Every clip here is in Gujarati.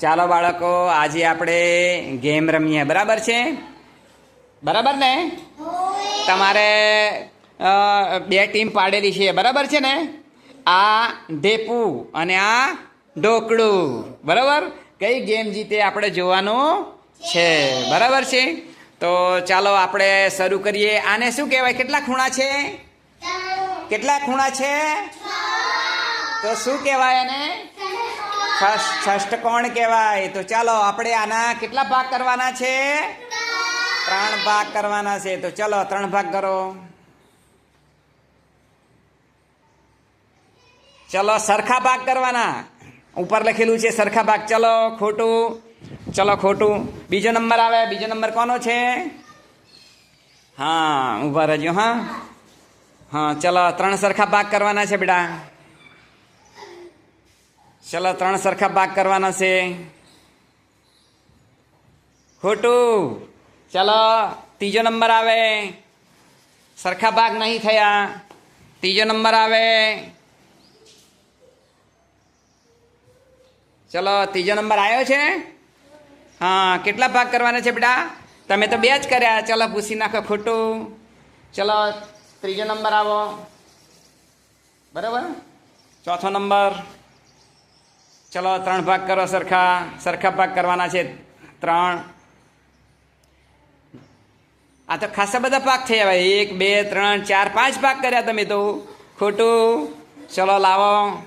ચાલો બાળકો આજે આપણે ગેમ રમીએ. બરાબર છે? બરાબર ને? તમારે બે ટીમ પાડેલી છે. બરાબર છે ને? આ ઢેપુ અને આ ઢોકળું. બરાબર? કઈ ગેમ જીતે આપણે જોવાનું છે. બરાબર છે? તો ચાલો આપણે શરૂ કરીએ. આને શું કહેવાય? કેટલા ખૂણા છે? કેટલા ખૂણા છે? તો શું કહેવાય એને ષષ્ઠ ષષ્ઠકોણ કહેવાય? તો ચાલો, આપણે આના કેટલા ભાગ કરવાના છે? ત્રણ ભાગ કરવાના છે. તો ચલો, ત્રણ ભાગ કરો. ચલો, સરખા ભાગ કરવાના. ઉપર લખેલું છે સરખા ભાગ. ચલો, ખોટું. ચલો, ખોટું. બીજો નંબર આવે. બીજો નંબર કોનો છે? હા ઊભા રહેજો, હા. હા, ચલો, ત્રણ સરખા ભાગ કરવાના છે, બેટા. ચલો ત્રણ સરખા ભાગ કરવાના છે. ખોટું. ચલો, ત્રીજો નંબર આવે. સરખા ભાગ નહીં થયા. ત્રીજો નંબર આવે. ચલો, ત્રીજો નંબર આવ્યો છે? હા, કેટલા ભાગ કરવાના છે બેટા? તમે તો બે જ કર્યા. ચલો ભૂસી નાખો ખોટું. ચલો, ત્રીજો નંબર આવો. બરાબર? ચોથો નંબર. ચલો, ત્રણ ભાગ કરો સરખા સરખા ભાગ કરવાના છે. ત્રણ. આ તો ખાસા બધા ભાગ થયા ભાઈ. એક, બે, ત્રણ, ચાર, પાંચ ભાગ કર્યા તમે તો. ખોટું. ચલો, લાવો.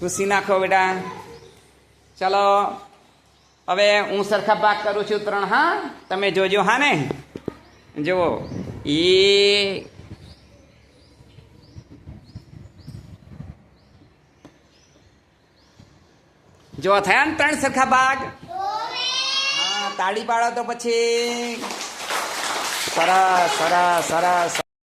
ખુશી નાખો બેટા. ચલો, હવે હું સરખા ભાગ કરું છું ત્રણ, હા? તમે જોજો, હા ને? જુઓ. એ જો થયા ને ત્રણ સરખા ભાગ? હા તાળી પાડો તો પછી. સરસ સરસ સરસ.